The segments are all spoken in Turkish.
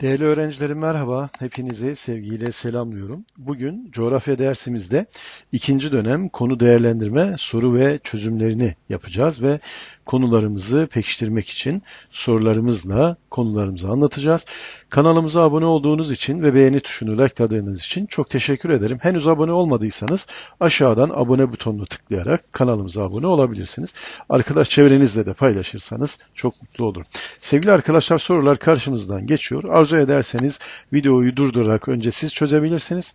Değerli öğrencilerim merhaba. Hepinizi sevgiyle selamlıyorum. Bugün coğrafya dersimizde ikinci dönem konu değerlendirme soru ve çözümlerini yapacağız ve konularımızı pekiştirmek için sorularımızla konularımızı anlatacağız. Kanalımıza abone olduğunuz için ve beğeni tuşunu likeladığınız için çok teşekkür ederim. Henüz abone olmadıysanız aşağıdan abone butonunu tıklayarak kanalımıza abone olabilirsiniz. Arkadaş çevrenizle de paylaşırsanız çok mutlu olurum. Sevgili arkadaşlar sorular karşınızdan geçiyor. Arzu ederseniz videoyu durdurarak önce siz çözebilirsiniz.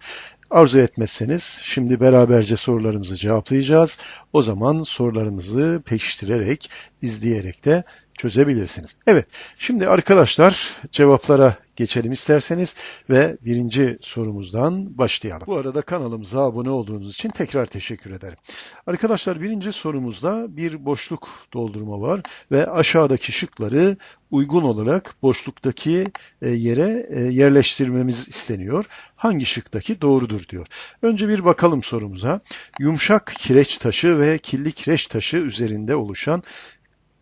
Arzu etmezseniz şimdi beraberce sorularımızı cevaplayacağız. O zaman sorularımızı pekiştirerek, izleyerek de çözebilirsiniz. Evet, şimdi arkadaşlar cevaplara geçelim isterseniz ve birinci sorumuzdan başlayalım. Bu arada kanalımıza abone olduğunuz için tekrar teşekkür ederim. Arkadaşlar birinci sorumuzda bir boşluk doldurma var ve aşağıdaki şıkları uygun olarak boşluktaki e, yere e, yerleştirmemiz isteniyor. Hangi şıktaki doğrudur diyor. Önce bir bakalım sorumuza. Yumuşak kireç taşı ve kirli kireç taşı üzerinde oluşan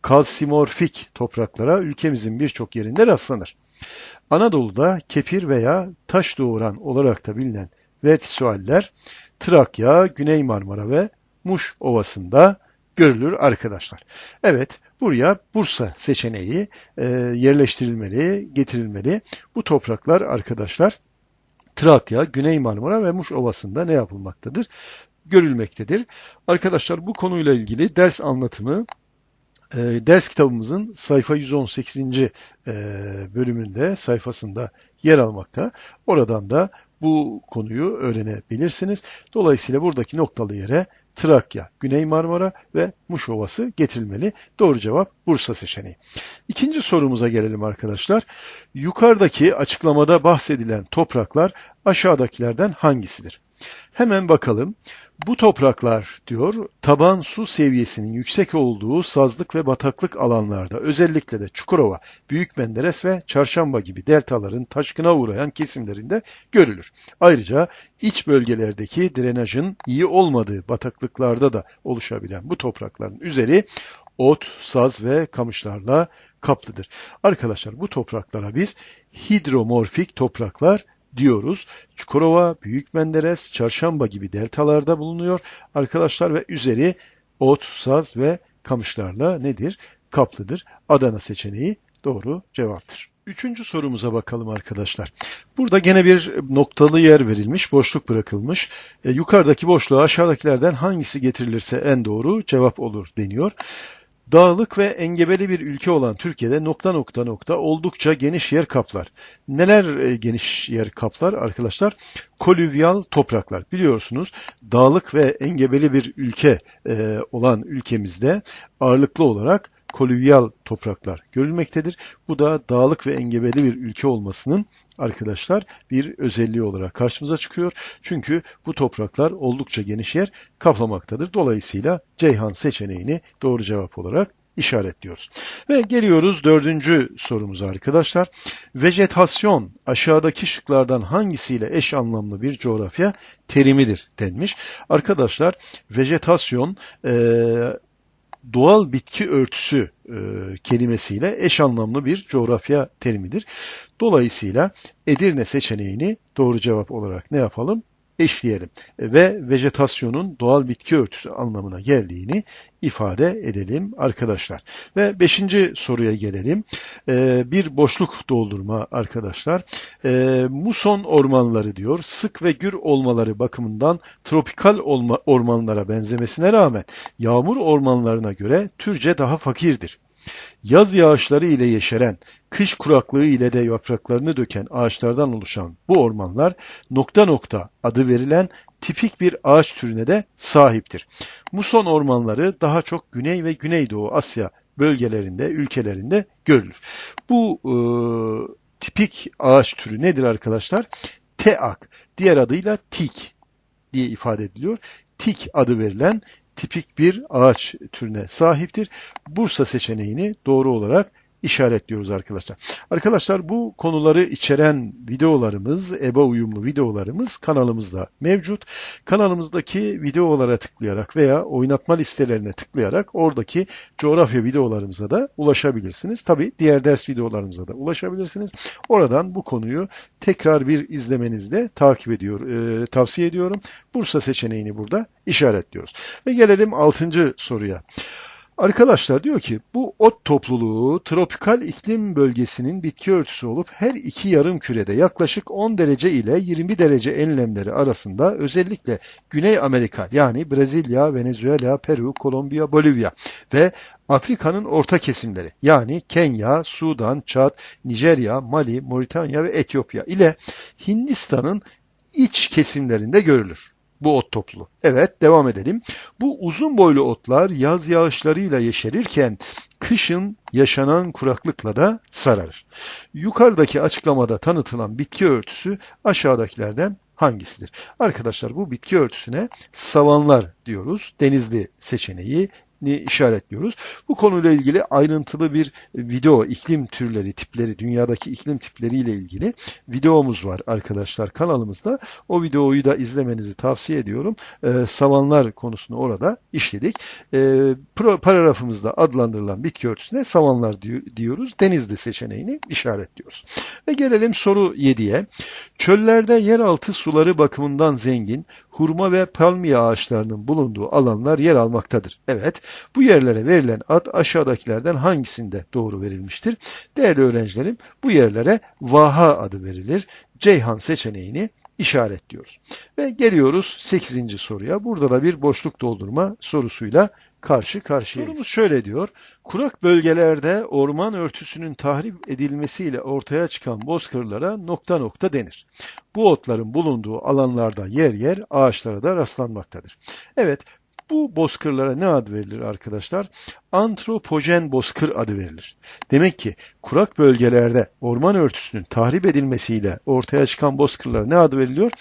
kalsimorfik topraklara ülkemizin birçok yerinde rastlanır. Anadolu'da kepir veya taş doğuran olarak da bilinen vertisualler Trakya, Güney Marmara ve Muş Ovası'nda görülür arkadaşlar. Evet, buraya Bursa seçeneği e, yerleştirilmeli, getirilmeli. Bu topraklar arkadaşlar Trakya, Güney Marmara ve Muş Ovası'nda ne yapılmaktadır? Görülmektedir. Arkadaşlar bu konuyla ilgili ders anlatımı e, ders kitabımızın sayfa 118. E, bölümünde, sayfasında yer almakta. Oradan da bu konuyu öğrenebilirsiniz. Dolayısıyla buradaki noktalı yere Trakya, Güney Marmara ve Muş Ovası getirilmeli. Doğru cevap Bursa seçeneği. İkinci sorumuza gelelim arkadaşlar. Yukarıdaki açıklamada bahsedilen topraklar aşağıdakilerden hangisidir? Hemen bakalım. Bu topraklar diyor taban su seviyesinin yüksek olduğu sazlık ve bataklık alanlarda özellikle de Çukurova, Büyük Menderes ve Çarşamba gibi deltaların taşkına uğrayan kesimlerinde görülür. Ayrıca iç bölgelerdeki drenajın iyi olmadığı bataklıklarda da oluşabilen bu toprakların üzeri ot, saz ve kamışlarla kaplıdır. Arkadaşlar bu topraklara biz hidromorfik topraklar diyoruz. Çukurova, Büyük Menderes, Çarşamba gibi deltalarda bulunuyor arkadaşlar ve üzeri ot, saz ve kamışlarla nedir? Kaplıdır. Adana seçeneği doğru cevaptır. Üçüncü sorumuza bakalım arkadaşlar. Burada gene bir noktalı yer verilmiş, boşluk bırakılmış. E, yukarıdaki boşluğa aşağıdakilerden hangisi getirilirse en doğru cevap olur deniyor. Dağlık ve engebeli bir ülke olan Türkiye'de nokta nokta nokta oldukça geniş yer kaplar. Neler e, geniş yer kaplar arkadaşlar? Kolüvyal topraklar. Biliyorsunuz dağlık ve engebeli bir ülke e, olan ülkemizde ağırlıklı olarak kolüvyal topraklar görülmektedir. Bu da dağlık ve engebeli bir ülke olmasının arkadaşlar bir özelliği olarak karşımıza çıkıyor. Çünkü bu topraklar oldukça geniş yer kaplamaktadır. Dolayısıyla Ceyhan seçeneğini doğru cevap olarak işaretliyoruz. Ve geliyoruz dördüncü sorumuza arkadaşlar. Vejetasyon aşağıdaki şıklardan hangisiyle eş anlamlı bir coğrafya terimidir denmiş. Arkadaşlar vejetasyon e, doğal bitki örtüsü e, kelimesiyle eş anlamlı bir coğrafya terimidir. Dolayısıyla Edirne seçeneğini doğru cevap olarak ne yapalım? Eşleyelim ve vejetasyonun doğal bitki örtüsü anlamına geldiğini ifade edelim arkadaşlar. Ve beşinci soruya gelelim. Ee, bir boşluk doldurma arkadaşlar. Ee, muson ormanları diyor sık ve gür olmaları bakımından tropikal olma, ormanlara benzemesine rağmen yağmur ormanlarına göre türce daha fakirdir. Yaz yağışları ile yeşeren, kış kuraklığı ile de yapraklarını döken ağaçlardan oluşan bu ormanlar nokta nokta adı verilen tipik bir ağaç türüne de sahiptir. Muson ormanları daha çok Güney ve Güneydoğu Asya bölgelerinde, ülkelerinde görülür. Bu e, tipik ağaç türü nedir arkadaşlar? Teak, diğer adıyla tik diye ifade ediliyor. Tik adı verilen tipik bir ağaç türüne sahiptir. Bursa seçeneğini doğru olarak işaretliyoruz arkadaşlar. Arkadaşlar bu konuları içeren videolarımız, EBA uyumlu videolarımız kanalımızda mevcut. Kanalımızdaki videolara tıklayarak veya oynatma listelerine tıklayarak oradaki coğrafya videolarımıza da ulaşabilirsiniz. Tabi diğer ders videolarımıza da ulaşabilirsiniz. Oradan bu konuyu tekrar bir izlemenizde takip ediyor, e, tavsiye ediyorum. Bursa seçeneğini burada işaretliyoruz. Ve gelelim 6. soruya. Arkadaşlar diyor ki bu ot topluluğu tropikal iklim bölgesinin bitki örtüsü olup her iki yarım kürede yaklaşık 10 derece ile 20 derece enlemleri arasında özellikle Güney Amerika yani Brezilya, Venezuela, Peru, Kolombiya, Bolivya ve Afrika'nın orta kesimleri yani Kenya, Sudan, Çad, Nijerya, Mali, Moritanya ve Etiyopya ile Hindistan'ın iç kesimlerinde görülür bu ot toplu. Evet devam edelim. Bu uzun boylu otlar yaz yağışlarıyla yeşerirken kışın yaşanan kuraklıkla da sararır. Yukarıdaki açıklamada tanıtılan bitki örtüsü aşağıdakilerden hangisidir? Arkadaşlar bu bitki örtüsüne savanlar diyoruz. Denizli seçeneği ni işaretliyoruz. Bu konuyla ilgili ayrıntılı bir video iklim türleri, tipleri, dünyadaki iklim tipleriyle ilgili videomuz var arkadaşlar kanalımızda. O videoyu da izlemenizi tavsiye ediyorum. E, savanlar konusunu orada işledik. E, paragrafımızda adlandırılan bitki örtüsüne savanlar diyoruz. Denizli seçeneğini işaretliyoruz. Ve gelelim soru 7'ye. Çöllerde yeraltı suları bakımından zengin, hurma ve palmiye ağaçlarının bulunduğu alanlar yer almaktadır. Evet, bu yerlere verilen ad aşağıdakilerden hangisinde doğru verilmiştir? Değerli öğrencilerim, bu yerlere Vaha adı verilir. Ceyhan seçeneğini işaretliyoruz. Ve geliyoruz 8. soruya. Burada da bir boşluk doldurma sorusuyla karşı karşıyayız. Sorumuz şöyle diyor. Kurak bölgelerde orman örtüsünün tahrip edilmesiyle ortaya çıkan bozkırlara nokta nokta denir. Bu otların bulunduğu alanlarda yer yer ağaçlara da rastlanmaktadır. Evet, bu bozkırlara ne ad verilir arkadaşlar? Antropojen bozkır adı verilir. Demek ki kurak bölgelerde orman örtüsünün tahrip edilmesiyle ortaya çıkan bozkırlara ne adı veriliyor?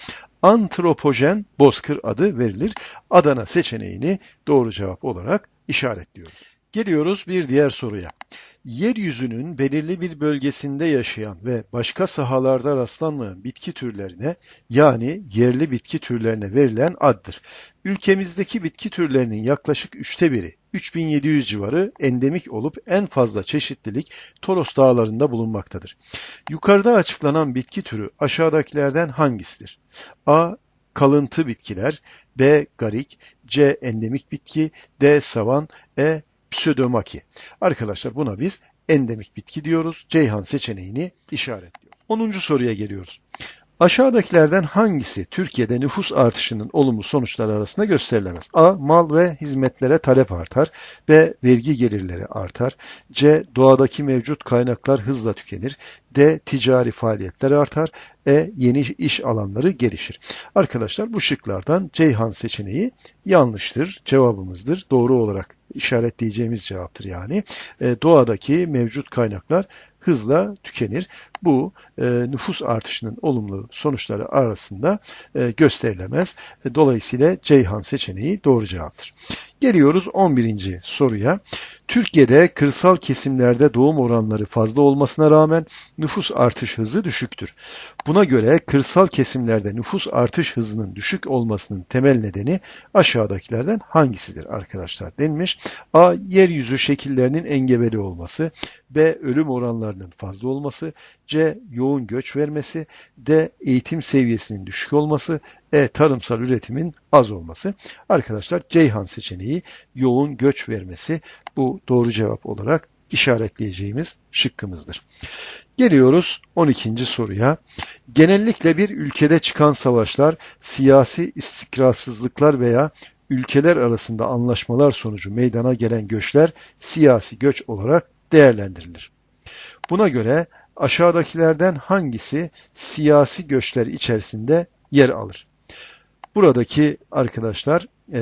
Antropojen bozkır adı verilir. Adana seçeneğini doğru cevap olarak işaretliyoruz. Geliyoruz bir diğer soruya yeryüzünün belirli bir bölgesinde yaşayan ve başka sahalarda rastlanmayan bitki türlerine yani yerli bitki türlerine verilen addır. Ülkemizdeki bitki türlerinin yaklaşık üçte biri 3700 civarı endemik olup en fazla çeşitlilik Toros dağlarında bulunmaktadır. Yukarıda açıklanan bitki türü aşağıdakilerden hangisidir? A. Kalıntı bitkiler, B. Garik, C. Endemik bitki, D. Savan, E. Pseudomaki. Arkadaşlar buna biz endemik bitki diyoruz. Ceyhan seçeneğini işaretliyor. 10. soruya geliyoruz. Aşağıdakilerden hangisi Türkiye'de nüfus artışının olumlu sonuçları arasında gösterilemez? A. Mal ve hizmetlere talep artar. B. Vergi gelirleri artar. C. Doğadaki mevcut kaynaklar hızla tükenir. D. Ticari faaliyetler artar. E. Yeni iş alanları gelişir. Arkadaşlar bu şıklardan Ceyhan seçeneği yanlıştır. Cevabımızdır. Doğru olarak işaretleyeceğimiz cevaptır yani. E, doğadaki mevcut kaynaklar hızla tükenir. Bu e, nüfus artışının olumlu sonuçları arasında e, gösterilemez. E, dolayısıyla Ceyhan seçeneği doğru cevaptır. Geliyoruz 11. soruya. Türkiye'de kırsal kesimlerde doğum oranları fazla olmasına rağmen nüfus artış hızı düşüktür. Buna göre kırsal kesimlerde nüfus artış hızının düşük olmasının temel nedeni aşağıdakilerden hangisidir arkadaşlar denmiş. A. Yeryüzü şekillerinin engebeli olması. B. Ölüm oranlarının fazla olması. C. Yoğun göç vermesi. D. Eğitim seviyesinin düşük olması. E. Tarımsal üretimin az olması. Arkadaşlar Ceyhan seçeneği yoğun göç vermesi bu doğru cevap olarak işaretleyeceğimiz şıkkımızdır. Geliyoruz 12. soruya. Genellikle bir ülkede çıkan savaşlar, siyasi istikrarsızlıklar veya ülkeler arasında anlaşmalar sonucu meydana gelen göçler siyasi göç olarak değerlendirilir. Buna göre aşağıdakilerden hangisi siyasi göçler içerisinde yer alır? Buradaki arkadaşlar e,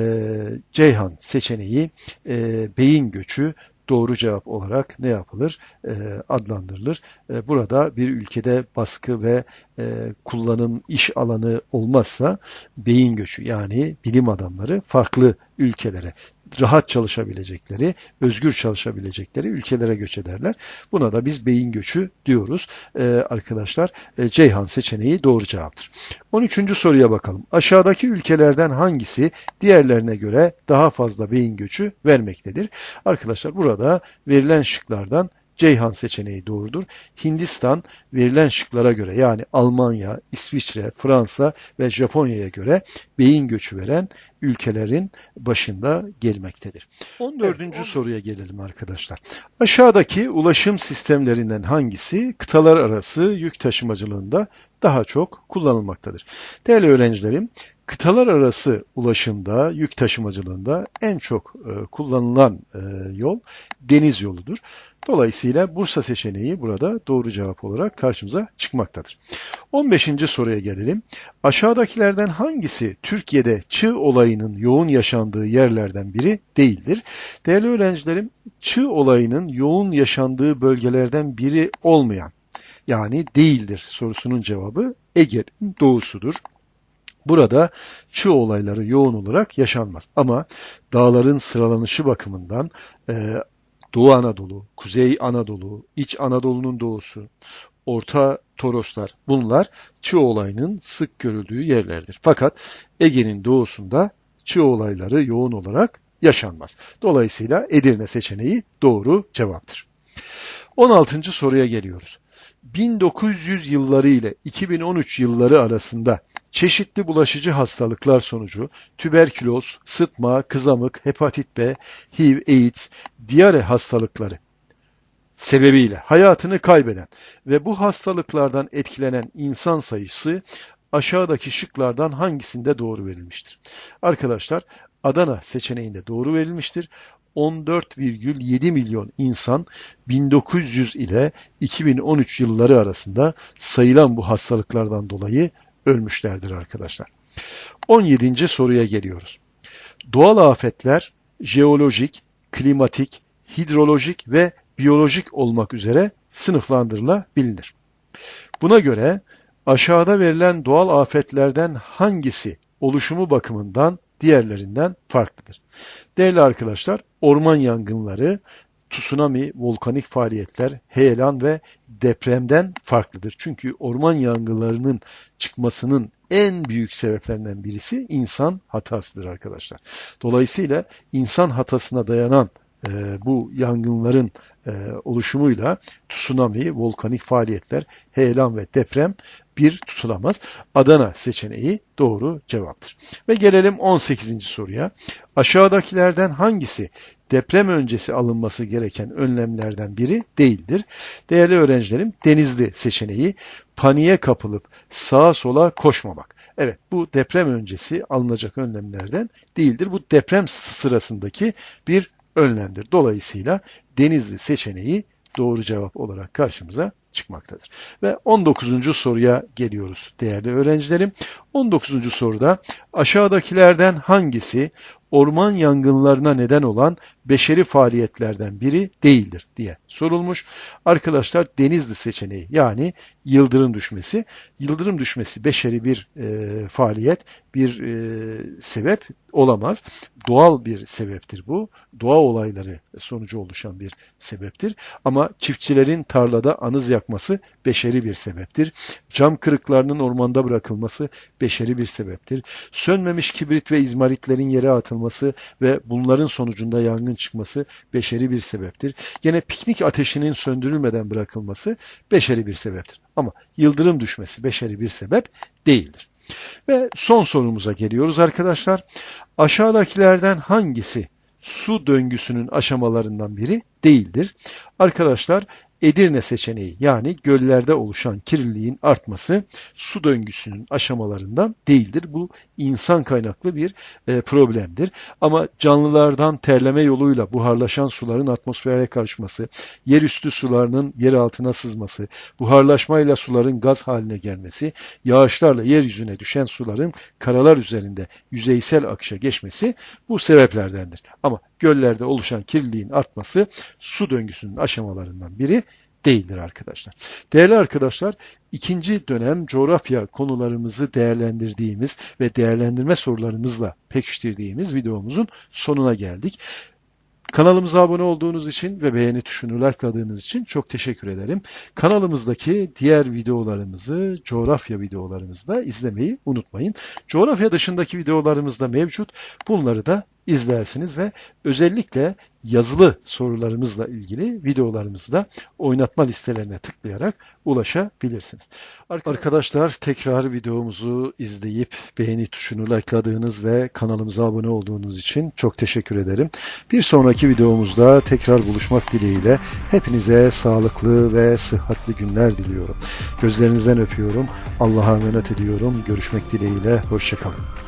Ceyhan seçeneği e, beyin göçü doğru cevap olarak ne yapılır? E, adlandırılır. E, burada bir ülkede baskı ve e, kullanım iş alanı olmazsa beyin göçü yani bilim adamları farklı ülkelere rahat çalışabilecekleri, özgür çalışabilecekleri ülkelere göç ederler. Buna da biz beyin göçü diyoruz. Ee, arkadaşlar e, Ceyhan seçeneği doğru cevaptır. 13. soruya bakalım. Aşağıdaki ülkelerden hangisi diğerlerine göre daha fazla beyin göçü vermektedir? Arkadaşlar burada verilen şıklardan Ceyhan seçeneği doğrudur. Hindistan verilen şıklara göre yani Almanya, İsviçre, Fransa ve Japonya'ya göre beyin göçü veren ülkelerin başında gelmektedir. 14. Evet, soruya gelelim arkadaşlar. Aşağıdaki ulaşım sistemlerinden hangisi kıtalar arası yük taşımacılığında daha çok kullanılmaktadır? Değerli öğrencilerim, kıtalar arası ulaşımda, yük taşımacılığında en çok e, kullanılan e, yol deniz yoludur. Dolayısıyla Bursa seçeneği burada doğru cevap olarak karşımıza çıkmaktadır. 15. soruya gelelim. Aşağıdakilerden hangisi Türkiye'de çığ olayının yoğun yaşandığı yerlerden biri değildir? Değerli öğrencilerim, çığ olayının yoğun yaşandığı bölgelerden biri olmayan yani değildir sorusunun cevabı Ege'nin doğusudur. Burada çığ olayları yoğun olarak yaşanmaz. Ama dağların sıralanışı bakımından e, Doğu Anadolu, Kuzey Anadolu, İç Anadolu'nun doğusu, Orta Toroslar bunlar çığ olayının sık görüldüğü yerlerdir. Fakat Ege'nin doğusunda çığ olayları yoğun olarak yaşanmaz. Dolayısıyla Edirne seçeneği doğru cevaptır. 16. soruya geliyoruz. 1900 yılları ile 2013 yılları arasında çeşitli bulaşıcı hastalıklar sonucu tüberküloz, sıtma, kızamık, hepatit B, HIV, AIDS, diyare hastalıkları sebebiyle hayatını kaybeden ve bu hastalıklardan etkilenen insan sayısı aşağıdaki şıklardan hangisinde doğru verilmiştir? Arkadaşlar Adana seçeneğinde doğru verilmiştir. 14,7 milyon insan 1900 ile 2013 yılları arasında sayılan bu hastalıklardan dolayı ölmüşlerdir arkadaşlar. 17. soruya geliyoruz. Doğal afetler jeolojik, klimatik, hidrolojik ve biyolojik olmak üzere sınıflandırılabilir. Buna göre aşağıda verilen doğal afetlerden hangisi oluşumu bakımından diğerlerinden farklıdır? Değerli arkadaşlar, orman yangınları, tsunami, volkanik faaliyetler, heyelan ve depremden farklıdır. Çünkü orman yangınlarının çıkmasının en büyük sebeplerinden birisi insan hatasıdır arkadaşlar. Dolayısıyla insan hatasına dayanan e, bu yangınların e, oluşumuyla tsunami, volkanik faaliyetler, heyelan ve deprem bir tutulamaz. Adana seçeneği doğru cevaptır. Ve gelelim 18. soruya. Aşağıdakilerden hangisi deprem öncesi alınması gereken önlemlerden biri değildir? Değerli öğrencilerim denizli seçeneği paniğe kapılıp sağa sola koşmamak. Evet bu deprem öncesi alınacak önlemlerden değildir. Bu deprem sırasındaki bir önlemdir. Dolayısıyla Denizli seçeneği doğru cevap olarak karşımıza çıkmaktadır. Ve 19. soruya geliyoruz değerli öğrencilerim. 19. soruda aşağıdakilerden hangisi orman yangınlarına neden olan beşeri faaliyetlerden biri değildir diye sorulmuş. Arkadaşlar Denizli seçeneği yani yıldırım düşmesi. Yıldırım düşmesi beşeri bir e, faaliyet, bir e, sebep olamaz. Doğal bir sebeptir bu. Doğa olayları sonucu oluşan bir sebeptir. Ama çiftçilerin tarlada anız yakması beşeri bir sebeptir. Cam kırıklarının ormanda bırakılması beşeri bir sebeptir. Sönmemiş kibrit ve izmaritlerin yere atılması ve bunların sonucunda yangın çıkması beşeri bir sebeptir. Yine piknik ateşinin söndürülmeden bırakılması beşeri bir sebeptir. Ama yıldırım düşmesi beşeri bir sebep değildir. Ve son sorumuza geliyoruz arkadaşlar. Aşağıdakilerden hangisi su döngüsünün aşamalarından biri değildir? Arkadaşlar Edirne seçeneği yani göllerde oluşan kirliliğin artması su döngüsünün aşamalarından değildir. Bu insan kaynaklı bir e, problemdir. Ama canlılardan terleme yoluyla buharlaşan suların atmosfere karışması, yerüstü sularının yer altına sızması, buharlaşmayla suların gaz haline gelmesi, yağışlarla yeryüzüne düşen suların karalar üzerinde yüzeysel akışa geçmesi bu sebeplerdendir. Ama göllerde oluşan kirliliğin artması su döngüsünün aşamalarından biri değildir arkadaşlar. Değerli arkadaşlar, ikinci dönem coğrafya konularımızı değerlendirdiğimiz ve değerlendirme sorularımızla pekiştirdiğimiz videomuzun sonuna geldik. Kanalımıza abone olduğunuz için ve beğeni tuşunu likeladığınız için çok teşekkür ederim. Kanalımızdaki diğer videolarımızı, coğrafya videolarımızı da izlemeyi unutmayın. Coğrafya dışındaki videolarımız da mevcut. Bunları da izlersiniz ve özellikle yazılı sorularımızla ilgili videolarımızı da oynatma listelerine tıklayarak ulaşabilirsiniz. Arkadaşlar tekrar videomuzu izleyip beğeni tuşunu likeladığınız ve kanalımıza abone olduğunuz için çok teşekkür ederim. Bir sonraki videomuzda tekrar buluşmak dileğiyle hepinize sağlıklı ve sıhhatli günler diliyorum. Gözlerinizden öpüyorum. Allah'a emanet ediyorum. Görüşmek dileğiyle. Hoşçakalın.